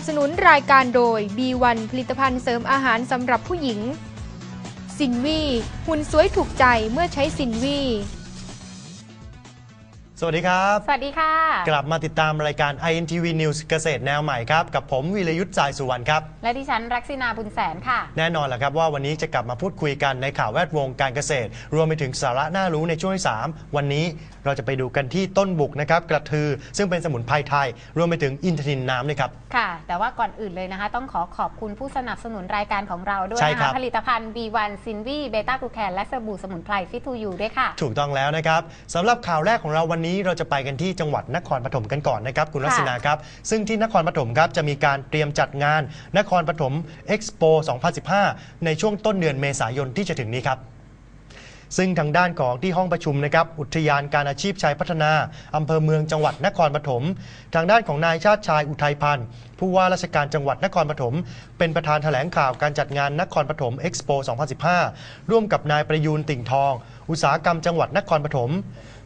สนับสนุนรายการโดย B1 ผลิตภัณฑ์เสริมอาหารสำหรับผู้หญิง สินวี หุ่นสวยถูกใจเมื่อใช้สินวี สวัสดีครับ สวัสดีค่ะ กลับมาติดตามรายการ INTV News เกษตรแนวใหม่ครับ กับผมวีรยุทธ์สายสุวรรณครับ และดิฉันรักษณาบุญแสนค่ะ แน่นอนแหละครับว่าวันนี้จะกลับมาพูดคุยกันในข่าวแวดวงการเกษตร รวมไปถึงสาระน่ารู้ในช่วงที่3วันนี้เราจะไปดูกันที่ต้นบุกนะครับกระทือ ซึ่งเป็นสมุนไพรไทย รวมไปถึงอินทนินน้ำด้วยครับค่ะ แต่ว่าก่อนอื่นเลยนะคะ ต้องขอขอบคุณผู้สนับสนุนรายการของเราด้วยใช่นะครัคะบผลิตภัณฑ์ B1 ซินวีเบต้ากลูแคนและสบู่สมุนไพรฟิทูยูด้วยค่ะ ถูกต้องแล้วนะครับสำหรับข่าวแรกของเราวันนี้เราจะไปกันที่จังหวัดนครปฐมกันก่อนนะครับ คุณลักษณาครับ ซึ่งที่นครปฐมครับจะมีการเตรียมจัดงานนครปฐมเอ็กซ์โป2015 ในช่วงต้นเดือนเมษายนที่จะถึงนี้ครับซึ่งทางด้านของที่ห้องประชุมนะครับอุทยานการอาชีพชัยพัฒนาอำเภอเมืองจังหวัดนครปฐม ทางด้านของนายชาติชายอุทัยพันธ์ ผู้ว่าราชการจังหวัดนครปฐมเป็นประธานแถลงข่าวการจัดงานนครปฐมเอ็กซ์โป2015 ร่วมกับนายประยูนติ่งทอง อุตสาหกรรมจังหวัดนครปฐม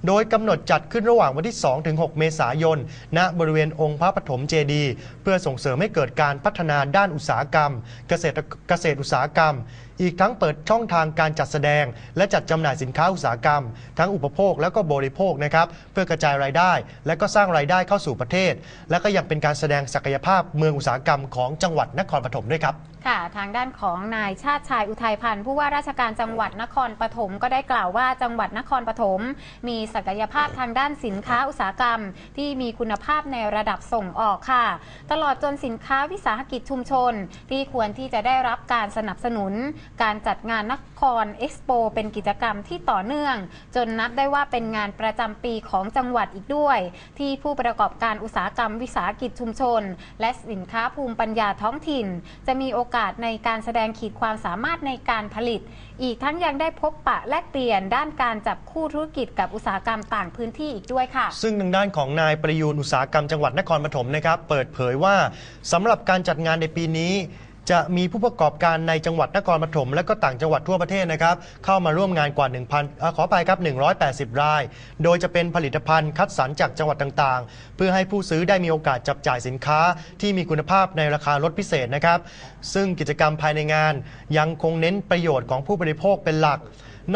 โดยกำหนดจัดขึ้นระหว่างวันที่2ถึง6เมษายน ณ บริเวณองค์พระปฐมเจดีย์เพื่อส่งเสริมให้เกิดการพัฒนาด้านอุตสาหกรรม เกษตรเกษตรอุตสาหกรรม อีกทั้งเปิดช่องทางการจัดแสดง และจัดจำหน่ายสินค้าอุตสาหกรรม ทั้งอุปโภคแล้วก็บริโภคนะครับเพื่อกระจายรายได้ และก็สร้างรายได้เข้าสู่ประเทศ และก็ยังเป็นการแสดงศักยภาพเมืองอุตสาหกรรมของจังหวัดนครปฐมด้วยครับ ค่ะ ทางด้านของนายชาติชายอุทัยพันธ์ผู้ว่าราชการจังหวัดนครปฐมก็ได้กล่าวว่าจังหวัดนครปฐมมีศักยภาพทางด้านสินค้าอุตสาหกรรม ที่มีคุณภาพในระดับส่งออกค่ะ ตลอดจนสินค้าวิสาหกิจชุมชน ที่ควรที่จะได้รับการสนับสนุน การจัดงานนครเอ็กซ์โปเป็นกิจกรรมที่ต่อเนื่อง จนนับได้ว่าเป็นงานประจำปีของจังหวัดอีกด้วย ที่ผู้ประกอบการอุตสาหกรรมวิสาหกิจชุมชน และสินค้าภูมิปัญญาท้องถิ่น จะมีโอกาสในการแสดงขีดความสามารถในการผลิต อีกทั้งยังได้พบปะแลกเปลี่ยนด้านการจับคู่ธุรกิจกับอุตสาหกรรมต่างพื้นที่อีกด้วยค่ะ ซึ่งทางด้านของนายประยูนอุตสาหกรรมจังหวัดนครปฐมนะครับ เปิดเผยว่าสำหรับการจัดงานในปีนี้ จะมีผู้ประกอบการในจังหวัดนครปฐมและก็ต่างจังหวัดทั่วประเทศนะครับเข้ามาร่วมงานกว่า 1,000เอ่อขอไปครับ 180 ราย โดยจะเป็นผลิตภัณฑ์คัดสรรจากจังหวัดต่างๆ เพื่อให้ผู้ซื้อได้มีโอกาสจับจ่ายสินค้าที่มีคุณภาพในราคาลดพิเศษนะครับ ซึ่งกิจกรรมภายในงานยังคงเน้นประโยชน์ของผู้บริโภคเป็นหลัก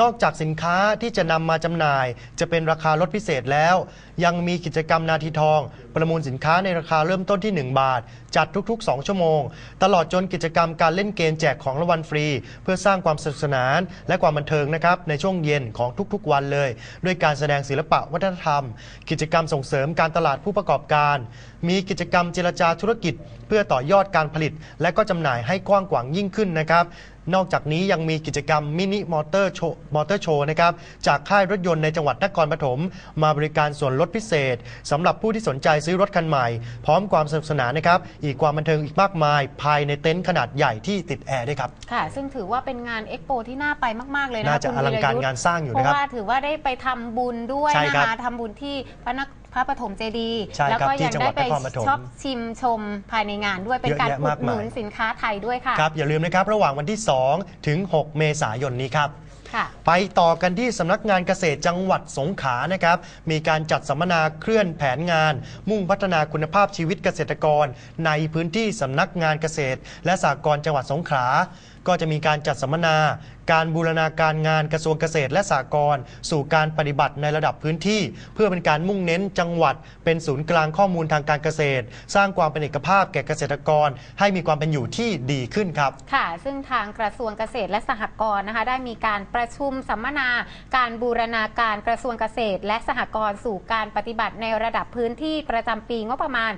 นอกจากสินค้าที่จะนำมาจำหน่าย จะเป็นราคาลดพิเศษแล้ว ยังมีกิจกรรมนาทีทอง ประมูลสินค้าในราคาเริ่มต้นที่ 1 บาท จัดทุก ๆ 2 ชั่วโมง ตลอดจนกิจกรรมการเล่นเกมแจกของรางวัลฟรี เพื่อสร้างความสนุกสนานและความบันเทิงนะครับในช่วงเย็นของทุกๆ วันเลย ด้วยการแสดงศิลปะวัฒนธรรม กิจกรรมส่งเสริมการตลาดผู้ประกอบการ มีกิจกรรมเจรจาธุรกิจ เพื่อต่อยอดการผลิต และก็จำหน่ายให้กว้างขวางยิ่งขึ้นนะครับ นอกจากนี้ยังมีกิจกรรมมินิมอเตอร์โชว์มอเตอร์โชว์นะครับจากค่ายรถยนต์ในจังหวัดนครปฐมมาบริการส่วนลดพิเศษสำหรับผู้ที่สนใจซื้อรถคันใหม่ พร้อมความสนุกสนานนะครับอีกความบันเทิงอีกมากมาย ภายในเต็นท์ขนาดใหญ่ที่ติดแอร์ด้วยครับค่ะ ซึ่งถือว่าเป็นงานเอ็กโปที่น่าไปมากๆเลยนะน่าจะคุณอลังการวียุทธ์งานสร้างอยู่เพนะครับราะว่าถือว่าได้ไปทำบุญด้วยใช่นะครับคะทำบุญที่พระนค พระปฐมเจดีย์ใช่ครับแล้วก็ที่ยังจังหวัได้ดไปนครปฐม ช็อปชิมชมภายในงานด้วยเป็นเยอะการแยะอุมาดกหนุมายนสินค้าไทยด้วยค่ะครับอย่าลืมนะครับระหว่างวันที่ 2 ถึง 6 เมษายนนี้ครับ ค่ะ ไปต่อกันที่สำนักงานเกษตรจังหวัดสงขลานะครับ มีการจัดสัมมนาเคลื่อนแผนงาน มุ่งพัฒนาคุณภาพชีวิตเกษตรกร ในพื้นที่สำนักงานเกษตร และสหกรณ์จังหวัดสงขลา ก็จะมีการจัดสัมมนา การบูรณาการงานกระทรวงเกษตรและสหกรณ์สู่การปฏิบัติในระดับพื้นที่ เพื่อเป็นการมุ่งเน้นจังหวัด เป็นศูนย์กลางข้อมูลทางการเกษตร สร้างความเป็นเอกภาพแก่เกษตรกร ให้มีความเป็นอยู่ที่ดีขึ้นครับ ค่ะ ซึ่งทางกระทรวงเกษตรและสหกรณ์นะคะ ได้มีการประชุมสัมมนา การบูรณาการกระทรวงเกษตร และสหกรณ์สู่การปฏิบัติในระดับพื้นที่ประจำปีงบประมาณ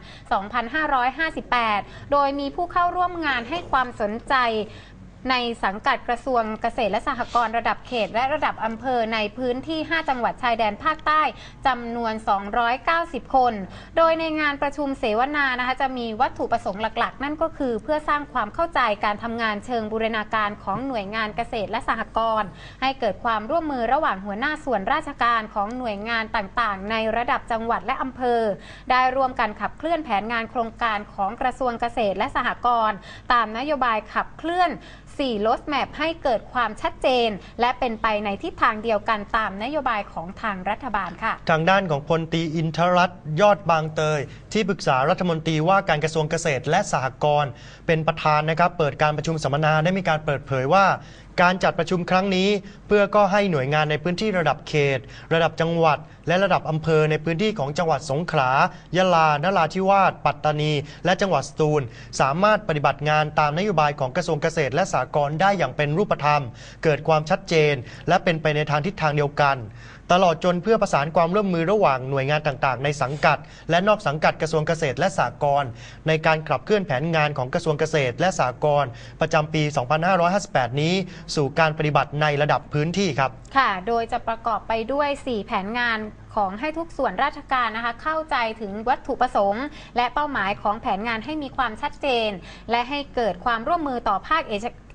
2558 โดยมีผู้เข้าร่วมงานให้ความสนใจ ในสังกัดกระทรวงเกษตรและสหกรณ์ระดับเขตและระดับอำเภอในพื้นที่ 5 จังหวัดชายแดนภาคใต้จำนวน 290 คน โดยในงานประชุมเสวนานะคะจะมีวัตถุประสงค์หลักๆ นั่นก็คือ เพื่อสร้างความเข้าใจการทำงานเชิงบูรณาการของหน่วยงานเกษตรและสหกรณ์ให้เกิดความร่วมมือระหว่างหัวหน้าส่วนราชการของหน่วยงานต่างๆ ในระดับจังหวัดและอำเภอ ได้ร่วมกันขับเคลื่อนแผนงานโครงการของกระทรวงเกษตรและสหกรณ์ตามนโยบายขับเคลื่อน4รถแมพให้เกิดความชัดเจน และเป็นไปในทิศทางเดียวกันตามนโยบายของทางรัฐบาลค่ะ ทางด้านของพลตีอินทรัตน์ยอดบางเตย ที่ปรึกษารัฐมนตรีว่าการกระทรวงเกษตรและสหกรณ์เป็นประธานนะครับเปิดการประชุมสัมมนาได้มีการเปิดเผยว่า การจัดประชุมครั้งนี้ เพื่อก็ให้หน่วยงานในพื้นที่ระดับเขต ระดับจังหวัด และระดับอำเภอในพื้นที่ของจังหวัดสงขลายะลานราธิวาสปัตตานี และจังหวัดสตูล สามารถปฏิบัติงานตามนโยบายของกระทรวงเกษตรและสหกรณ์ได้อย่างเป็นรูปธรรม เกิดความชัดเจน และเป็นไปในทางทิศทางเดียวกันตลอดจนเพื่อประสานความร่วมมือระหว่างหน่วยงานต่างๆ ในสังกัด และนอกสังกัดกระทรวงเกษตรและสหกรณ์ในการขับเคลื่อนแผนงานของกระทรวงเกษตรและสหกรณ์ประจำปี 2558 นี้สู่การปฏิบัติในระดับพื้นที่ครับ ค่ะ โดยจะประกอบไปด้วย 4 แผนงานของให้ทุกส่วนราชการนะคะ เข้าใจถึงวัตถุประสงค์ และเป้าหมายของแผนงานให้มีความชัดเจน และให้เกิดความร่วมมือต่อภาค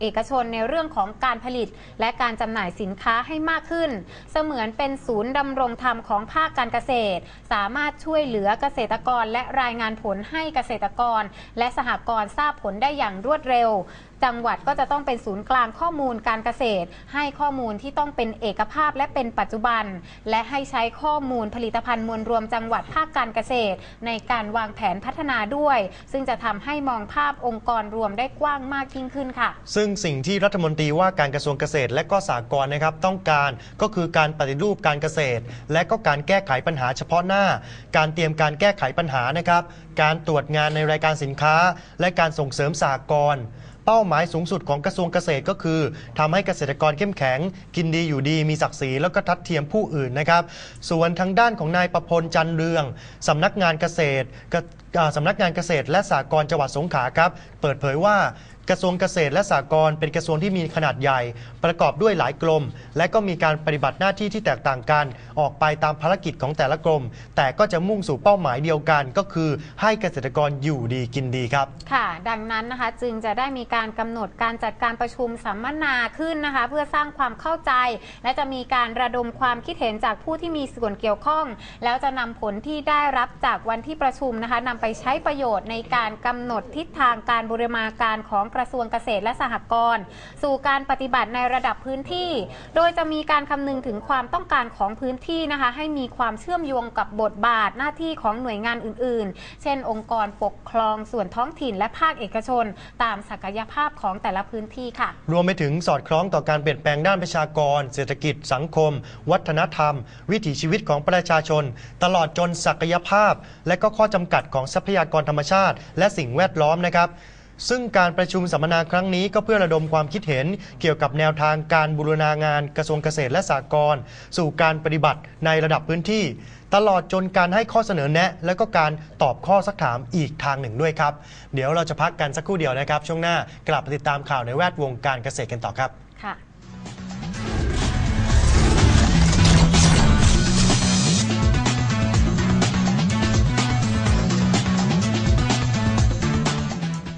เอกชนในเรื่องของการผลิต และการจำหน่ายสินค้าให้มากขึ้น เสมือนเป็นศูนย์ดำรงธรรมของภาคการเกษตร สามารถช่วยเหลือเกษตรกร และรายงานผลให้เกษตรกร และสหกรณ์ทราบผลได้อย่างรวดเร็ว จังหวัดก็จะต้องเป็นศูนย์กลางข้อมูลการเกษตร ให้ข้อมูลที่ต้องเป็นเอกภาพและเป็นปัจจุบัน และให้ใช้ข้อมูลผลิตภัณฑ์มวลรวมจังหวัดภาคการเกษตร ในการวางแผนพัฒนาด้วย ซึ่งจะทำให้มองภาพองค์กรรวมได้กว้างมากยิ่งขึ้นค่ะ ซึ่งสิ่งที่รัฐมนตรีว่าการกระทรวงเกษตร และก็สหกรณ์นะครับต้องการก็คือการปฏิรูปการเกษตร และก็การแก้ไขปัญหาเฉพาะหน้า การเตรียมการแก้ไขปัญหานะครับ การตรวจงานในรายการสินค้า และการส่งเสริมสหกรณ์ เป้าหมายสูงสุดของกระทรวงเกษตรก็คือทำให้เกษตรกรเข้มแข็ง กินดีอยู่ดีมีศักดิ์ศรีแล้วก็ทัดเทียมผู้อื่นนะครับ ส่วนทางด้านของนายประพลจันเรืองสำนักงานเกษตรสำสำนักงานเกษตรและสหกรณ์จังหวัดสงขลาครับ เปิดเผยว่า กระทรวงเกษตรและสหกรณ์เป็นกระทรวงที่มีขนาดใหญ่ ประกอบด้วยหลายกรมและก็มีการปฏิบัติหน้าที่ที่แตกต่างกัน ออกไปตามภารกิจของแต่ละกรมแต่ก็จะมุ่งสู่เป้าหมายเดียวกัน ก็คือให้เกษตรกรอยู่ดีกินดีครับ ค่ะ ดังนั้นนะคะจึงจะได้มีการกำหนดการจัดการประชุมสัมมนาขึ้นนะคะ เพื่อสร้างความเข้าใจ และจะมีการระดมความคิดเห็นจากผู้ที่มีส่วนเกี่ยวข้อง แล้วจะนำผลที่ได้รับจากวันที่ประชุมนะคะนำไปใช้ประโยชน์ในการกำหนดทิศทางการบูรณาการของกระทรวงเกษตรและสหกรณ์สู่การปฏิบัติในระดับพื้นที่ โดยจะมีการคำนึงถึงความต้องการของพื้นที่นะคะ ให้มีความเชื่อมโยงกับบทบาทหน้าที่ของหน่วยงานอื่น ๆ เช่น องค์กรปกครองส่วนท้องถิ่นและภาคเอกชน ตามศักยภาพของแต่ละพื้นที่ค่ะ รวมไปถึงสอดคล้องต่อการเปลี่ยนแปลงด้านประชากร เศรษฐกิจ สังคม วัฒนธรรม วิถีชีวิตของประชาชน ตลอดจนศักยภาพ และก็ข้อจำกัดของทรัพยากรธรรมชาติ และสิ่งแวดล้อมนะครับ ซึ่งการประชุมสัมมนาครั้งนี้ก็เพื่อระดมความคิดเห็นเกี่ยวกับแนวทางการบูรณางานกระทรวงเกษตรและสหกรณ์สู่การปฏิบัติในระดับพื้นที่ ตลอดจนการให้ข้อเสนอแนะ และก็การตอบข้อสักถามอีกทางหนึ่งด้วยครับ เดี๋ยวเราจะพักกันสักครู่เดียวนะครับ ช่วงหน้ากลับมาติดตามข่าวในแวดวงการเกษตรกันต่อครับค่ะ